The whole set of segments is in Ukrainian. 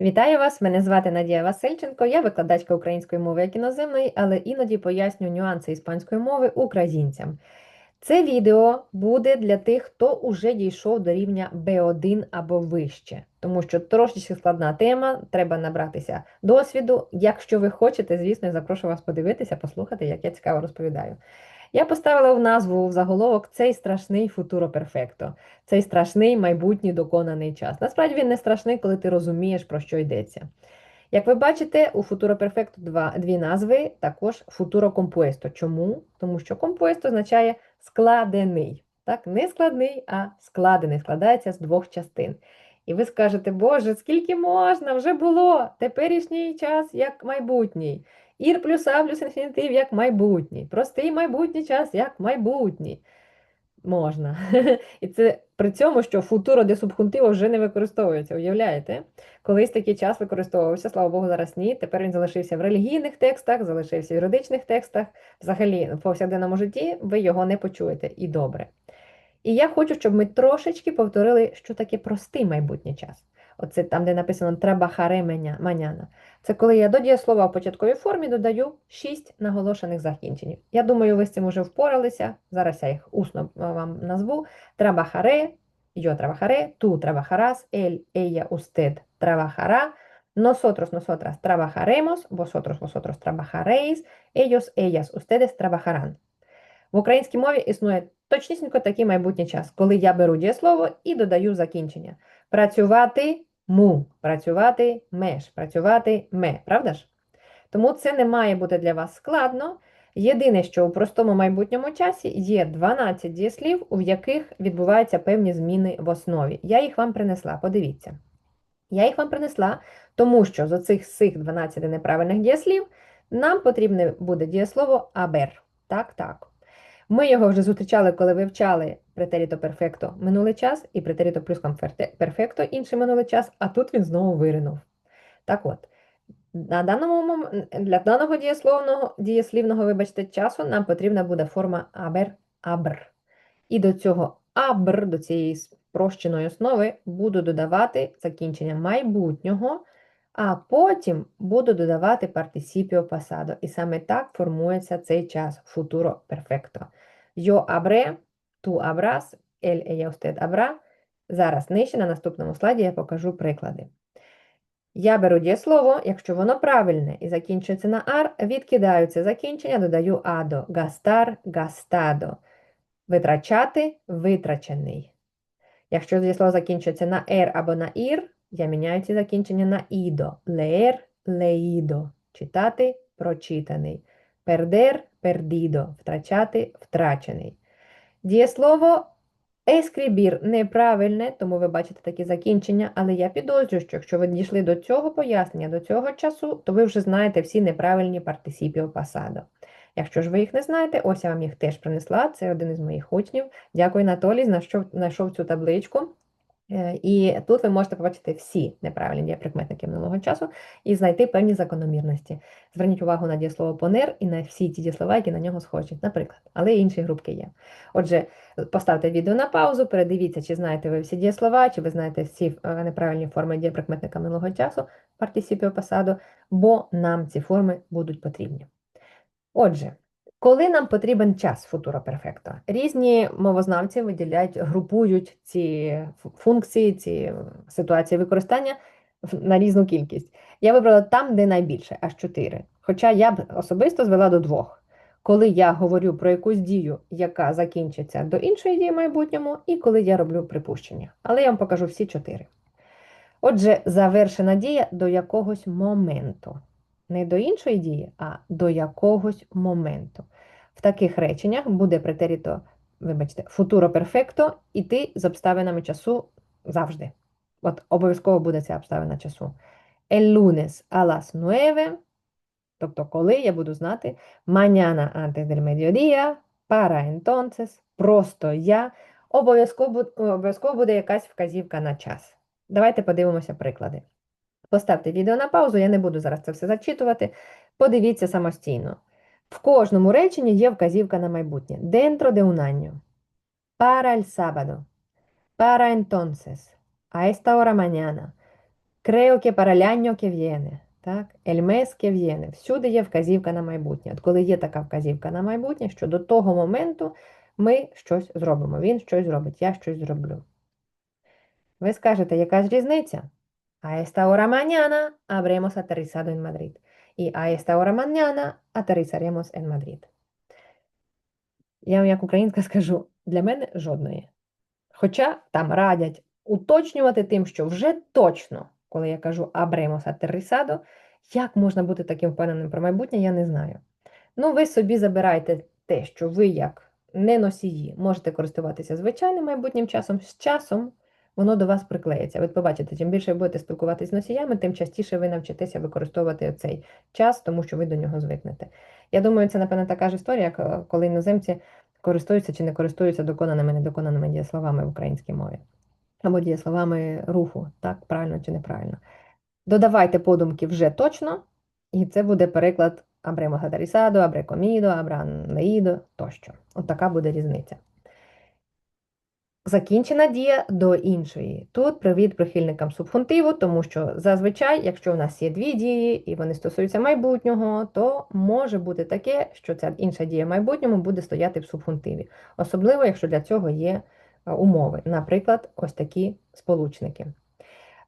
Вітаю вас! Мене звати Надія Васильченко. Я викладачка української мови як іноземної, але іноді пояснюю нюанси іспанської мови українцям. Це відео буде для тих, хто уже дійшов до рівня B1 або вище, тому що трошечки складна тема, треба набратися досвіду. Якщо ви хочете, звісно, я запрошую вас подивитися, послухати, як я цікаво розповідаю. Я поставила в назву в заголовок цей страшний футуро перфекто, цей страшний майбутній доконаний час. Насправді він не страшний, коли ти розумієш, про що йдеться. Як ви бачите, у футуро перфекто два, дві назви, також футуро компуесто. Чому? Тому що компуесто означає складений. Так, Не складний, а складений, складається з двох частин. І ви скажете, Боже, скільки можна, вже було теперішній час як майбутній. Ір плюс А плюс інфінітив як майбутній. Простий майбутній час як майбутній. Можна. І це при цьому, що футуро де субхунтиво вже не використовується. Уявляєте? Колись такий час використовувався, слава Богу, зараз ні. Тепер він залишився в релігійних текстах, залишився в юридичних текстах. Взагалі, в повсякденному житті ви його не почуєте і добре. І я хочу, щоб ми трошечки повторили, що таке простий майбутній час. Оце там, де написано треба харе маняна. Це коли я до дієслова в початковій формі додаю 6 наголошених закінчень. Я думаю, ви з цим вже впоралися. Зараз я їх усно вам назву. Trabajaré, yo trabajaré, tú trabajarás, él, ella, usted trabajará, nosotros, nosotras trabajaremos, vosotros, vosotros trabajaréis, ellos, ellas, ustedes trabajarán. В українській мові існує точнісінько такий майбутній час, коли я беру дієслово і додаю закінчення. Працювати му, працювати меш, працювати ме, правда ж? Тому це не має бути для вас складно. Єдине, що у простому майбутньому часі є 12 дієслів, у яких відбуваються певні зміни в основі. Я їх вам принесла, подивіться. Я їх вам принесла, тому що з оцих цих 12 неправильних дієслів нам потрібне буде дієслово абер. Так, так. Ми його вже зустрічали, коли вивчали претеріто перфекто минулий час і претеріто плюс перфекто інший минулий час, а тут він знову виринув. Так от, на даному, для даного дієсловного, дієслівного, вибачте, часу нам потрібна буде форма абер абр. І до цього абр, до цієї спрощеної основи, буду додавати закінчення майбутнього, а потім буду додавати партисіпіо пасадо. І саме так формується цей час футуро перфекто. Yo habré, tú habrás, él, ella, usted habrá. Зараз нижче на наступному слайді я покажу приклади. Я беру дієслово, якщо воно правильне і закінчується на ар, відкидаю це закінчення, додаю адо, гастар, гастадо. Витрачати витрачений. Якщо дієслово закінчується на ер або на ір, я міняю ці закінчення на ідо. Леер, леїдо. Читати прочитаний. Пердер пердідо втрачати втрачений. Дієслово ескрібір неправильне, тому ви бачите такі закінчення, але я підозрюю, що якщо ви дійшли до цього пояснення, до цього часу, то ви вже знаєте всі неправильні партисіпіо пасадо. Якщо ж ви їх не знаєте, ось я вам їх теж принесла. Це один із моїх учнів. Дякую, Анатолій, знайшов цю табличку. Е, і тут ви можете побачити всі неправильні дієприкметники минулого часу і знайти певні закономірності. Зверніть увагу на дієслово понер і на всі ті дієслова, які на нього схожі, наприклад, але інші групки є. Отже, поставте відео на паузу, передивіться, чи знаєте ви всі дієслова, чи ви знаєте всі е, неправильні форми дієприкметника минулого часу, партисіпіо пасадо, бо нам ці форми будуть потрібні. Отже. Коли нам потрібен час футуро перфекто? Різні мовознавці виділяють, групують ці функції, ці ситуації використання на різну кількість. Я вибрала там, де найбільше, аж чотири. Хоча я б особисто звела до двох. Коли я говорю про якусь дію, яка закінчиться до іншої дії в майбутньому, і коли я роблю припущення. Але я вам покажу всі чотири. Отже, завершена дія до якогось моменту не до іншої дії, а до якогось моменту. В таких реченнях буде претеріто, вибачте, футуро перфекто іти з обставинами часу завжди. От обов'язково буде ця обставина часу. El lunes a las nueve, тобто коли я буду знати, mañana antes del mediodía, para entonces, просто я, обов'язково обов'язково буде якась вказівка на час. Давайте подивимося приклади. Поставте відео на паузу, я не буду зараз це все зачитувати. Подивіться самостійно. В кожному реченні є вказівка на майбутнє. Dentro de un año. Para el sábado. Para entonces. A esta hora mañana. Creo que para el año que viene. Так? El mes que viene. Всюди є вказівка на майбутнє. От коли є така вказівка на майбутнє, що до того моменту ми щось зробимо. Він щось зробить, я щось зроблю. Ви скажете, яка ж різниця? A esta hora mañana habremos aterrizado en Madrid. Y a esta hora mañana aterrizaremos en Madrid. Я вам як українська скажу, для мене жодної. Хоча там радять уточнювати тим, що вже точно, коли я кажу habremos aterrizado, як можна бути таким впевненим про майбутнє, я не знаю. Ну, ви собі забирайте те, що ви як не носії можете користуватися звичайним майбутнім часом, з часом воно до вас приклеїться. Ви побачите, чим більше ви будете спілкуватися з носіями, тим частіше ви навчитеся використовувати цей час, тому що ви до нього звикнете. Я думаю, це, напевно, така ж історія, як е, коли іноземці користуються чи не користуються доконаними, недоконаними дієсловами в українській мові. Або дієсловами руху, так, правильно чи неправильно. Додавайте подумки вже точно, і це буде переклад абремо гадарісадо, абре комідо, леїдо тощо. От така буде різниця. Закінчена дія до іншої. Тут привіт прихильникам субхунтиву, тому що зазвичай, якщо у нас є дві дії і вони стосуються майбутнього, то може бути таке, що ця інша дія в майбутньому буде стояти в субхунтиві. Особливо, якщо для цього є е, умови. Наприклад, ось такі сполучники.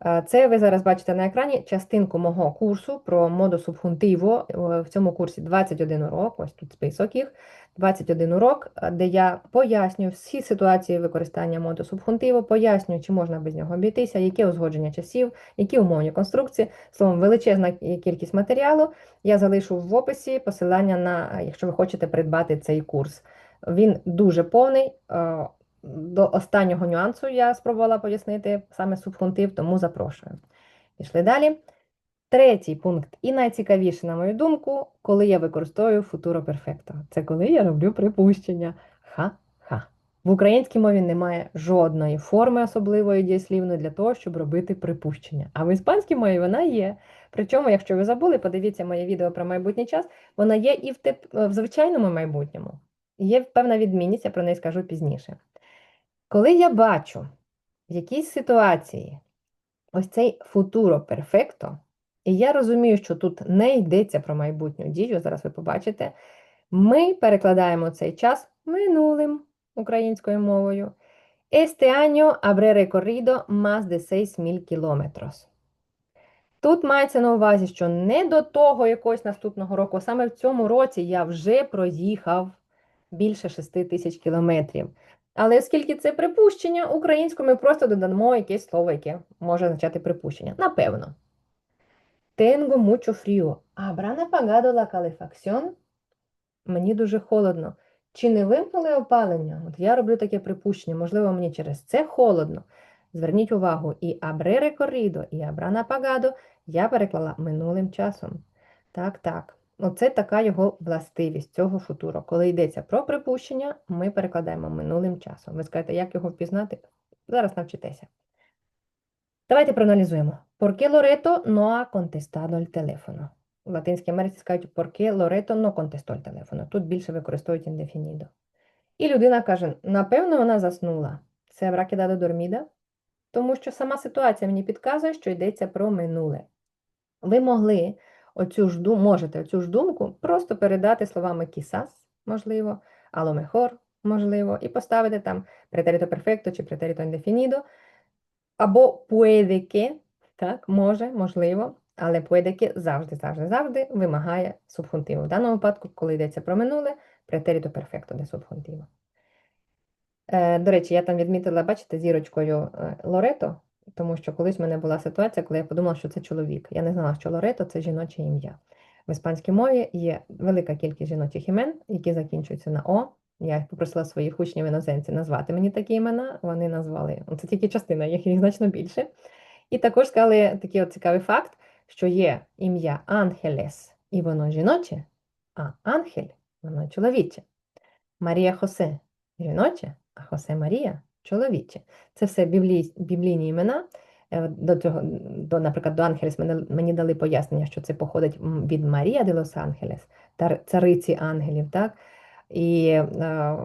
Е, Це ви зараз бачите на екрані частинку мого курсу про моду субхунтиво. Е, В цьому курсі 21 урок, ось тут список їх. 21 урок, е, де я пояснюю всі ситуації використання моду субхунтиво, пояснюю, чи можна без нього обійтися, яке узгодження часів, які умовні конструкції. Словом, величезна кількість матеріалу. Я залишу в описі посилання на, якщо ви хочете придбати цей курс. Він дуже повний. До останнього нюансу я спробувала пояснити саме субхунтив, тому запрошую. Пішли далі. Третій пункт, і найцікавіше, на мою думку, коли я використовую футуро перфекто. Це коли я роблю припущення. Ха-ха. В українській мові немає жодної форми особливої дієслівної для того, щоб робити припущення. А в іспанській мові вона є. Причому, якщо ви забули, подивіться моє відео про майбутній час, вона є і в, тип... в звичайному майбутньому. Є певна відмінність, я про неї скажу пізніше. Коли я бачу в якійсь ситуації ось цей футуро перфекто, і я розумію, що тут не йдеться про майбутню дію, зараз ви побачите, ми перекладаємо цей час минулим українською мовою. Este año habré recorrido más de 6.000 kilómetros. Тут мається на увазі, що не до того якогось наступного року, а саме в цьому році я вже проїхав більше 6 тисяч кілометрів. Але оскільки це припущення, українською ми просто додамо якесь слово, яке може означати припущення. Напевно. Tengo mucho frío. ¿Habrán apagado la calefacción? Мені дуже холодно. Чи не вимкнули опалення? От я роблю таке припущення, можливо, мені через це холодно. Зверніть увагу, і абре рекоридо, і абрана пагадо я переклала минулим часом. Так, так. Оце така його властивість цього футуру. Коли йдеться про припущення, ми перекладаємо минулим часом. Ви скажете, як його впізнати? Зараз навчитеся. Давайте проаналізуємо. ¿Por qué Loreto no ha contestado el teléfono? В Латинській Америці скажуть ¿Por qué Loreto no contestó el teléfono? Тут більше використовують індефінідо. І людина каже, напевно, вона заснула. Це habrá quedado dormida? Тому що сама ситуація мені підказує, що йдеться про минуле. Ви могли оцю ж дум, можете оцю ж думку просто передати словами quizás, можливо, mejor, можливо, і поставити там претерито перфекто чи претерито індефінідо, або que, так, може, можливо, але que завжди, завжди, завжди вимагає субхунтиву. В даному випадку, коли йдеться про минуле, претерито перфекто де субхунтиво. Е, До речі, я там відмітила, бачите, зірочкою е, Лорето, тому що колись в мене була ситуація, коли я подумала, що це чоловік. Я не знала, що Лорето це жіноче ім'я. В іспанській мові є велика кількість жіночих імен, які закінчуються на О. Я попросила своїх учнів іноземців назвати мені такі імена. Вони назвали. Це тільки частина, їх їх значно більше. І також сказали такий от цікавий факт, що є ім'я Ангелес, і воно жіноче, а ангель воно чоловіче. Марія Хосе жіноче, а Хосе Марія чоловіче. Це все біблій, біблійні імена. Е, До цього, до, наприклад, до Ангелес мені, мені дали пояснення, що це походить від Марія де Лос Ангелес, цариці ангелів. так? І е,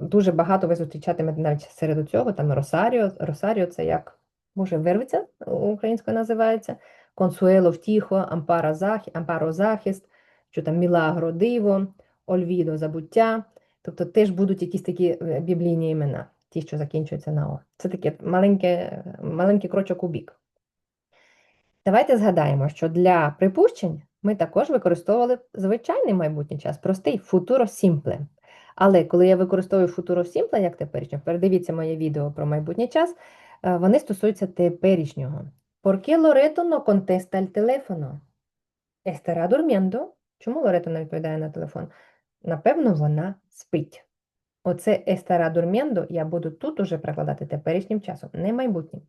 дуже багато ви зустрічатимете навіть серед цього, там Росаріо. Росаріо це як може вирветься, українською називається, консуело втіхо, ампара захист, ампаро захист, що там мілагро диво, ольвідо забуття. Тобто теж будуть якісь такі е, біблійні імена, ті, що закінчуються на О. Це таке маленьке, маленький крочок у бік. Давайте згадаємо, що для припущень ми також використовували звичайний майбутній час, простий futuro simple. Але коли я використовую futuro simple, як теперішнє, передивіться моє відео про майбутній час, е, вони стосуються теперішнього. Porque Loreto no contesta el teléfono? Estará durmiendo? Чому Лорето не відповідає на телефон? Напевно, вона спить. Оце estará durmiendo я буду тут уже прикладати теперішнім часом, не майбутнім.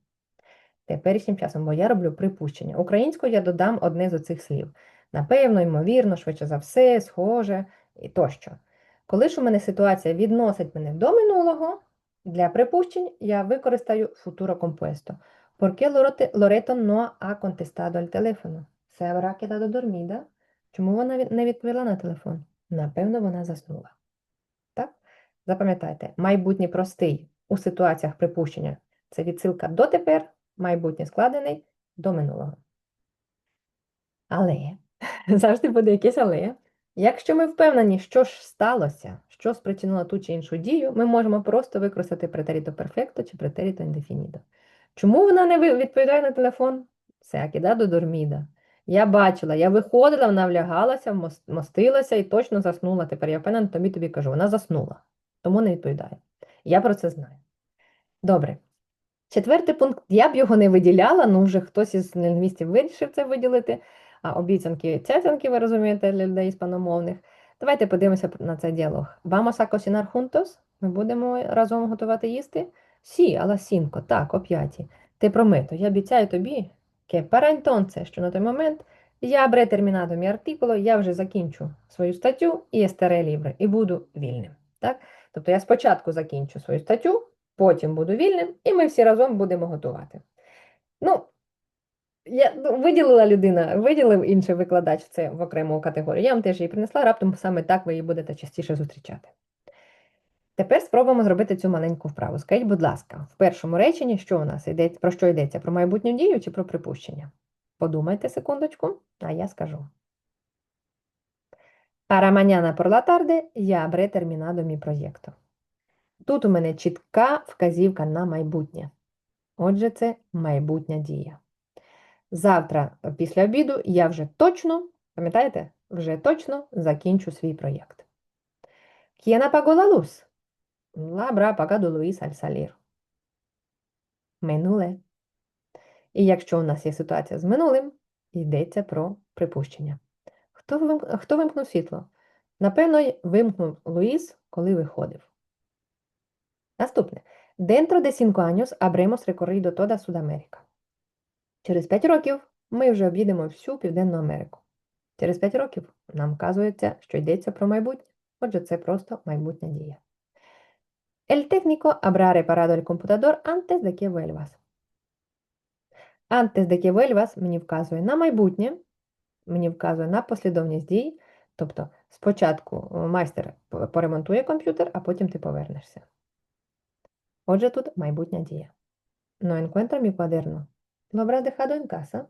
Теперішнім часом, бо я роблю припущення. Українською я додам одне з оцих слів. Напевно, ймовірно, швидше за все, схоже і тощо. Коли ж у мене ситуація відносить мене до минулого, для припущень я використаю futuro compuesto. Porque Loreto no ha contestado al teléfono? Se habrá quedado dormida? Чому вона не відповіла на телефон? Напевно, вона заснула. Запам'ятайте, майбутній простий у ситуаціях припущення це відсилка до тепер, майбутнє складений до минулого. Але завжди буде якесь але. Якщо ми впевнені, що ж сталося, що спричинило ту чи іншу дію, ми можемо просто використати претеріто перфекто чи претеріто індефінідо. Чому вона не відповідає на телефон? Це акідадо дорміда. Я бачила, я виходила, вона влягалася, мостилася і точно заснула. Тепер я впевнена, тобі тобі кажу, вона заснула, тому не відповідає. Я про це знаю. Добре. Четвертий пункт, я б його не виділяла, ну вже хтось із лінгвістів вирішив це виділити. А обіцянки, цяцянки, ви розумієте, для людей іспаномовних. Давайте подивимося на цей діалог. Vamos a cocinar juntos? Ми будемо разом готувати їсти? Сі, ала сінко, так, о п'ятій. Ти промито, я обіцяю тобі, che para entonces, що на той момент я avré terminato mi articolo, я вже закінчу свою статтю і estaré libre, і буду вільним. Так? Тобто я спочатку закінчу свою статтю, потім буду вільним, і ми всі разом будемо готувати. Ну, я ну, виділила людина, виділив інший викладач це в окрему категорію. Я вам теж її принесла, раптом саме так ви її будете частіше зустрічати. Тепер спробуємо зробити цю маленьку вправу. Скажіть, будь ласка, в першому реченні, що у нас йде, про що йдеться? Про майбутню дію чи про припущення? Подумайте секундочку, а я скажу. Para mañana por la tarde я habré terminado mi proyecto. Тут у мене чітка вказівка на майбутнє. Отже, це майбутня дія. Завтра, після обіду, я вже точно, пам'ятаєте, вже точно закінчу свій проєкт. ¿Quién apagó la luz? La habrá apagado Luis. Минуле. І якщо у нас є ситуація з минулим, йдеться про припущення. Хто вимк... Хто вимкнув світло? Напевно, вимкнув Луїс, коли виходив. Наступне. Dentro de cinco años habremos recorrido toda Sudamérica. Через 5 років ми вже об'їдемо всю Південну Америку. Через 5 років нам вказується, що йдеться про майбутнє, отже, це просто майбутня дія. El técnico habrá reparado el computador antes de que vuelvas. Antes de que vuelvas мені вказує на майбутнє, мені вказує на послідовність дій. Тобто, спочатку майстер поремонтує комп'ютер, а потім ти повернешся. Отже, тут майбутня дія. No encuentro mi cuaderno. Lo habrás dejado en casa.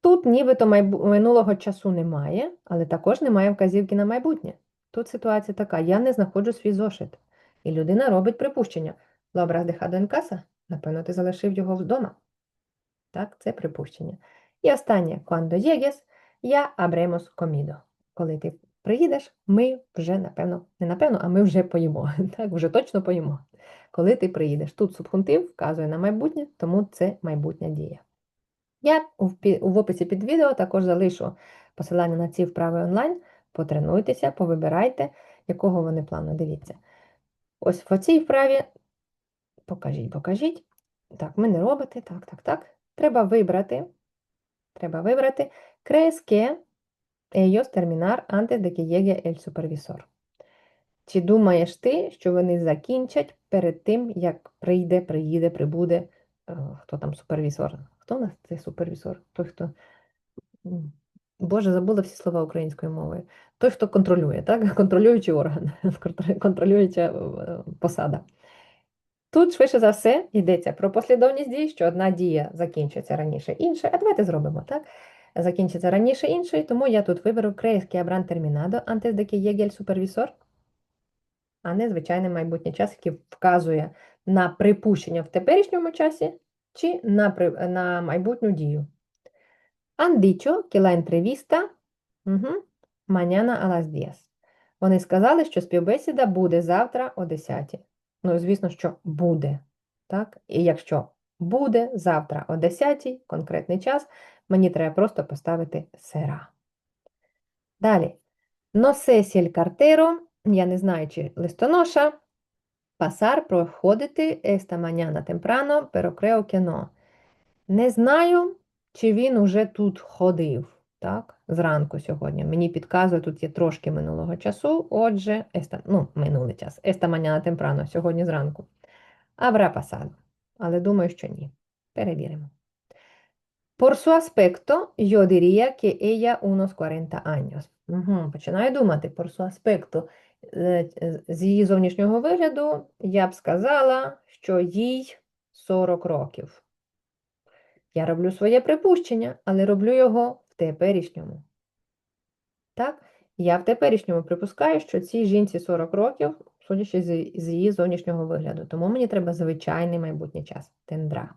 Тут нібито минулого часу немає, але також немає вказівки на майбутнє. Тут ситуація така: я не знаходжу свій зошит. І людина робить припущення. Dejado en casa. Напевно, ти залишив його вдома. Так, це припущення. І останнє, cuando llegues, ya habremos comido. Коли ти приїдеш, ми вже, напевно, не напевно, а ми вже поїмо. Так, вже точно поїмо. Коли ти приїдеш. Тут субхунтив вказує на майбутнє, тому це майбутня дія. Я в описі під відео також залишу посилання на ці вправи онлайн. Потренуйтеся, повибирайте, якого вони плану. Дивіться. Ось в цій вправі, покажіть, покажіть. Так, ми не робите, так, так, так. Треба вибрати. Треба вибрати crees que ellos terminar antes de que llegue el supervisor. Чи думаєш ти, що вони закінчать перед тим, як прийде, приїде, прибуде? Хто там супервізор? Хто у нас цей супервізор? Той, хто. Боже, забула всі слова українською мовою. Той, хто контролює, так? контролюючий орган, контролююча посада. Тут, швидше за все, йдеться про послідовність дій, що одна дія закінчиться раніше іншої. А давайте зробимо так. Закінчиться раніше іншої, тому я тут виберу antes de que llegue el supervisor, а не звичайний майбутній час, який вказує на припущення в теперішньому часі чи на, на майбутню дію. La entrevista ujú, mañana a las 10. Вони сказали, що співбесіда буде завтра о 10. Ну, звісно, що буде. Так? І якщо буде завтра о 10, конкретний час, мені треба просто поставити сера. Далі. El cartero, я не знаю, чи листоноша, pasar, проходити temprano, pero creo que no. Не знаю, чи він уже тут ходив, так, зранку сьогодні. Мені підказує, тут є трошки минулого часу, отже, esta, ну, минулий час, esta mañana temprano, сьогодні зранку. Habrá pasado. Але думаю, що ні. Перевіримо. Por su aspecto, yo diría que ella unos 40 años. Угу, починаю думати, por su aspecto. Е, е, З її зовнішнього вигляду я б сказала, що їй 40 років. Я роблю своє припущення, але роблю його теперішньому. Так? Я в теперішньому припускаю, що цій жінці 40 років, судячи з, її зовнішнього вигляду. Тому мені треба звичайний майбутній час. Тендра.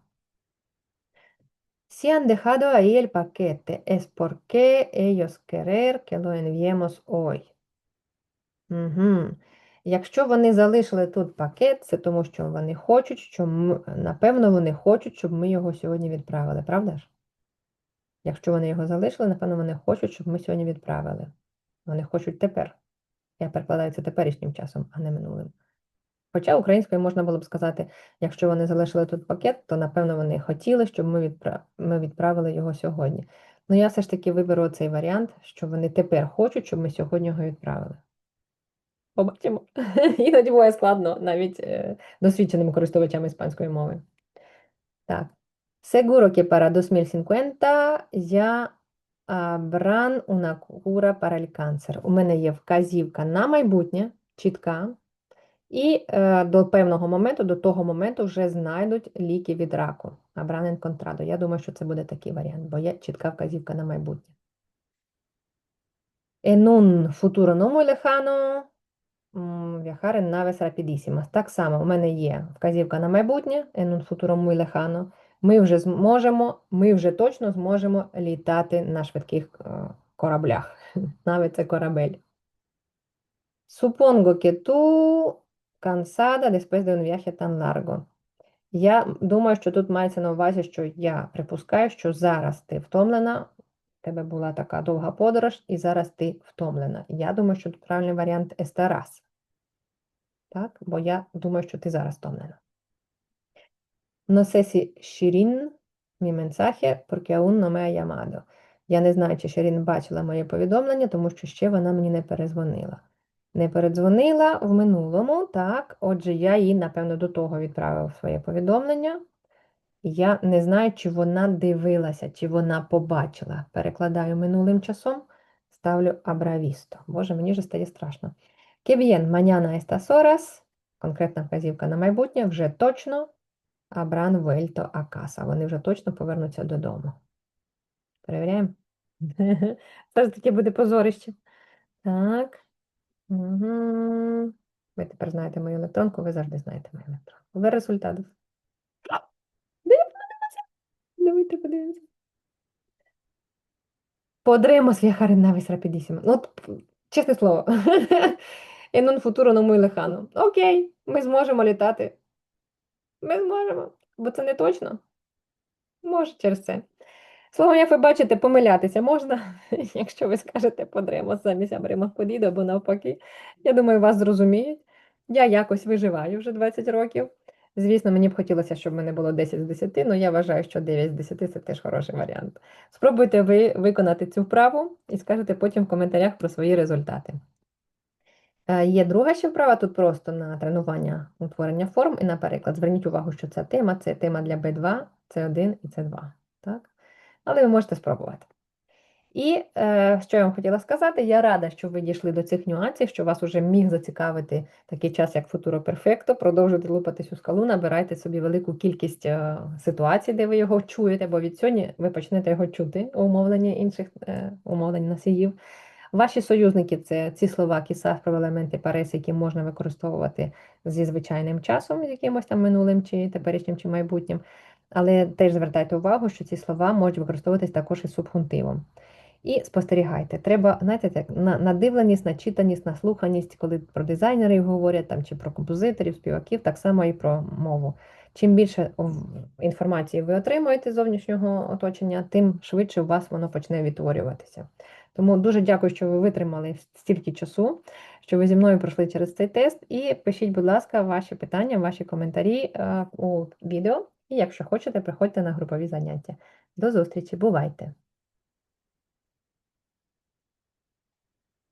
Si han dejado ahí el paquete, es porque ellos querer que lo enviemos hoy. Угу. Якщо вони залишили тут пакет, це тому, що вони хочуть, що напевно, вони хочуть, щоб ми його сьогодні відправили, правда ж? Якщо вони його залишили, напевно, вони хочуть, щоб ми сьогодні відправили. Вони хочуть тепер. Я перекладаю це теперішнім часом, а не минулим. Хоча українською можна було б сказати, якщо вони залишили тут пакет, то напевно вони хотіли, щоб ми, відпра... ми відправили його сьогодні. Ну я все ж таки виберу цей варіант, що вони тепер хочуть, щоб ми сьогодні його відправили. Побачимо. Іноді буває складно навіть е, досвідченим користувачам іспанської мови. Так. Seguro que para 2050 ya habrán una cura para el cáncer. У мене є вказівка на майбутнє, чітка, і е, до певного моменту, до того моменту вже знайдуть ліки від раку. Habrán encontrado. Я думаю, що це буде такий варіант, бо є чітка вказівка на майбутнє. En un futuro no muy lejano, viajar en naves rapidísimas. Так само, у мене є вказівка на майбутнє, en un futuro muy lejano. Ми вже зможемо, ми вже точно зможемо літати на швидких е, кораблях. Навіть це корабель. Que tú cansada después de un viaje tan. Я думаю, що тут мається на увазі, що я припускаю, що зараз ти втомлена, в тебе була така довга подорож, і зараз ти втомлена. Я думаю, що тут правильний варіант estarás. Так? Бо я думаю, що ти зараз втомлена. No sé si Shirin mi mensaje, porque aún no me ha llamado. Я не знаю, чи Ширін бачила моє повідомлення, тому що ще вона мені не перезвонила. Не передзвонила в минулому, так, отже, я їй, напевно, до того відправив своє повідомлення. Я не знаю, чи вона дивилася, чи вона побачила. Перекладаю минулим часом, ставлю абравісто. Боже, мені вже стає страшно. A estas horas, конкретна вказівка на майбутнє, вже точно Абран Вельто Акаса. Вони вже точно повернуться додому. Перевіряємо. Все ж таки буде позорище. Так. Угу. Ви тепер знаєте мою електронку, ви завжди знаєте мою електронку. Ви результатів. Давайте подивимося. Podremos viajar en naves rapidísimo. Ну, от, чесне слово. En un futuro no muy lejano. Окей, ми зможемо літати. Ми зможемо, бо це не точно. Може через це. Словом, як ви бачите, помилятися можна, якщо ви скажете подремо замість подіду або навпаки. Я думаю, вас зрозуміють. Я якось виживаю вже 20 років. Звісно, мені б хотілося, щоб мене було 10 з 10, але я вважаю, що 9 з 10 це теж хороший варіант. Спробуйте ви виконати цю вправу і скажете потім в коментарях про свої результати. Е, Є друга ще вправа, тут просто на тренування утворення форм і на переклад. Зверніть увагу, що ця тема це тема для B2, C1 і C2. Так? Але ви можете спробувати. І е, що я вам хотіла сказати, я рада, що ви дійшли до цих нюансів, що вас уже міг зацікавити такий час, як Futuro Perfecto. Продовжуйте лупатись у скалу, набирайте собі велику кількість е, ситуацій, де ви його чуєте, бо від сьогодні ви почнете його чути у умовленні інших е, умовлень носіїв. Ваші союзники це ці слова, кіса, елементи парес, які можна використовувати зі звичайним часом, якимось там минулим, чи теперішнім, чи майбутнім. Але теж звертайте увагу, що ці слова можуть використовуватись також і субхунтивом. І спостерігайте. Треба, знаєте, так, на надивленість, начитаність, наслуханість, коли про дизайнерів говорять там, чи про композиторів, співаків, так само і про мову. Чим більше інформації ви отримуєте з зовнішнього оточення, тим швидше у вас воно почне відтворюватися. Тому дуже дякую, що ви витримали стільки часу, що ви зі мною пройшли через цей тест. І пишіть, будь ласка, ваші питання, ваші коментарі е, у відео. І якщо хочете, приходьте на групові заняття. До зустрічі, бувайте!